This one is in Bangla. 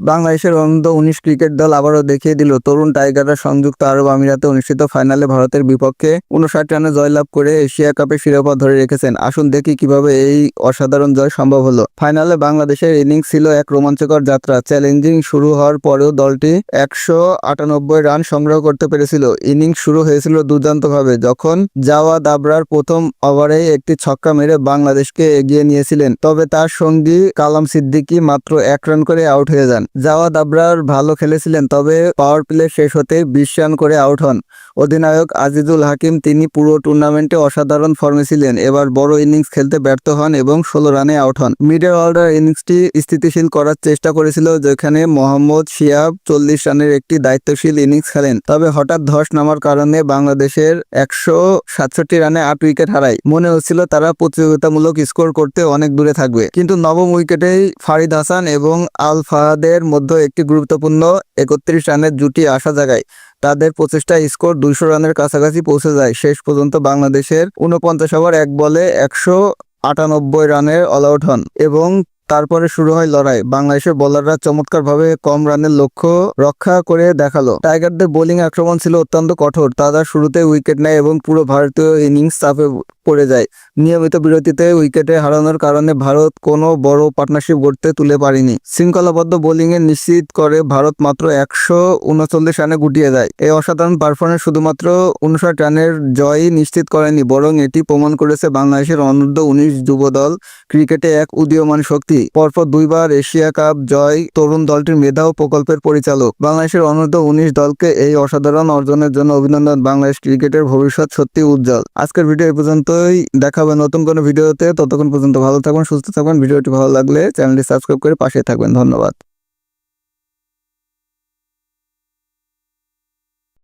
বাংলাদেশের অনূর্ধ্ব উনিশ ক্রিকেট দল আবারও দেখিয়ে দিল, তরুণ টাইগাররা সংযুক্ত আরব আমিরাতে অনুষ্ঠিত ফাইনালে ভারতের বিপক্ষে উনষাট রানে জয়লাভ করে এশিয়া কাপের শিরোপা ধরে রেখেছেন। আসুন দেখি কীভাবে এই অসাধারণ জয় সম্ভব হলো। ফাইনালে বাংলাদেশের ইনিংস ছিল এক রোমাঞ্চকর যাত্রা। চ্যালেঞ্জিং শুরু হওয়ার পরেও দলটি একশো আটানব্বই রান সংগ্রহ করতে পেরেছিল। ইনিংস শুরু হয়েছিল দুর্দান্তভাবে, যখন জাওয়া দাবরার প্রথম ওভারে একটি ছক্কা মেরে বাংলাদেশকে এগিয়ে নিয়েছিলেন। তবে তার সঙ্গী কালাম সিদ্দিকি মাত্র এক রান করে আউট হয়ে যান। জাওয়াদ আবরার ভালো খেলেছিলেন, তবে পাওয়ার প্লে শেষ হতে বিশ রান করে আউট হন। অধিনায়ক আজিজুল হাকিম তিনি পুরো টুর্নামেন্টে অসাধারণ ফর্মে ছিলেন। এবার বড় ইনিংস খেলতে ব্যর্থ হন এবং ষোলো রানে আউট হন। মিডল অর্ডার ইনিংসটি স্থিতিশীল করার চেষ্টা করেছিল, যেখানে মোহাম্মদ শিয়াব চল্লিশ রানের একটি দায়িত্বশীল ইনিংস খেলেন। তবে হঠাৎ ধস নামার কারণে বাংলাদেশের একশো সাতষট্টি রানে আট উইকেট হারায়। মনে হচ্ছিল তারা প্রতিযোগিতামূলক স্কোর করতে অনেক দূরে থাকবে। কিন্তু নবম উইকেটেই ফারিদ হাসান এবং আল ফাহাদের মধ্যে একটি গুরুত্বপূর্ণ একত্রিশ রানের জুটি আসা জায়গায়। তাদের প্রচেষ্টা স্কোর দুইশো রানের কাছাকাছি পৌঁছে যায়। শেষ পর্যন্ত বাংলাদেশের উনপঞ্চাশ ওভার এক বলে একশো আটানব্বই রানের অল আউট হন এবং তারপরে শুরু হয় লড়াই। বাংলাদেশের বোলাররা চমৎকারভাবে কম রানের লক্ষ্য রক্ষা করে দেখাল। টাইগারদের বোলিং আক্রমণ ছিল অত্যন্ত কঠোর। তারা শুরুতে উইকেট নেয় এবং পুরো ভারতীয় ইনিংস চাপে পড়ে যায়। নিয়মিত বিরতিতে উইকেটে হারানোর কারণে ভারত কোনো বড় পার্টনারশিপ গড়তে তুলে পারেনি। শৃঙ্খলাবদ্ধ বোলিংয়ে নিশ্চিত করে ভারত মাত্র একশো উনচল্লিশ রানে গুটিয়ে যায়। এই অসাধারণ পারফরমেন্স শুধুমাত্র উনষাট রানের জয়ই নিশ্চিত করেনি, বরং এটি প্রমাণ করেছে বাংলাদেশের অনূর্ধ্ব উনিশ যুব দল ক্রিকেটে এক উদীয়মান শক্তি। পরপর দুইবার এশিয়া কাপ জয় তরুণ দলটির মেধা ও প্রকল্পের পরিচালক। বাংলাদেশের অনূর্ধ্ব উনিশ দলকে এই অসাধারণ অর্জনের জন্য অভিনন্দন। বাংলাদেশ ক্রিকেটের ভবিষ্যৎ সত্যি উজ্জ্বল। আজকের ভিডিও এই পর্যন্তই। দেখাবে নতুন কোনো ভিডিওতে। ততক্ষণ পর্যন্ত ভালো থাকবেন সুস্থ থাকবেন ভিডিওটি ভালো লাগলে চ্যানেলটি সাবস্ক্রাইব করে পাশে থাকবেন। ধন্যবাদ।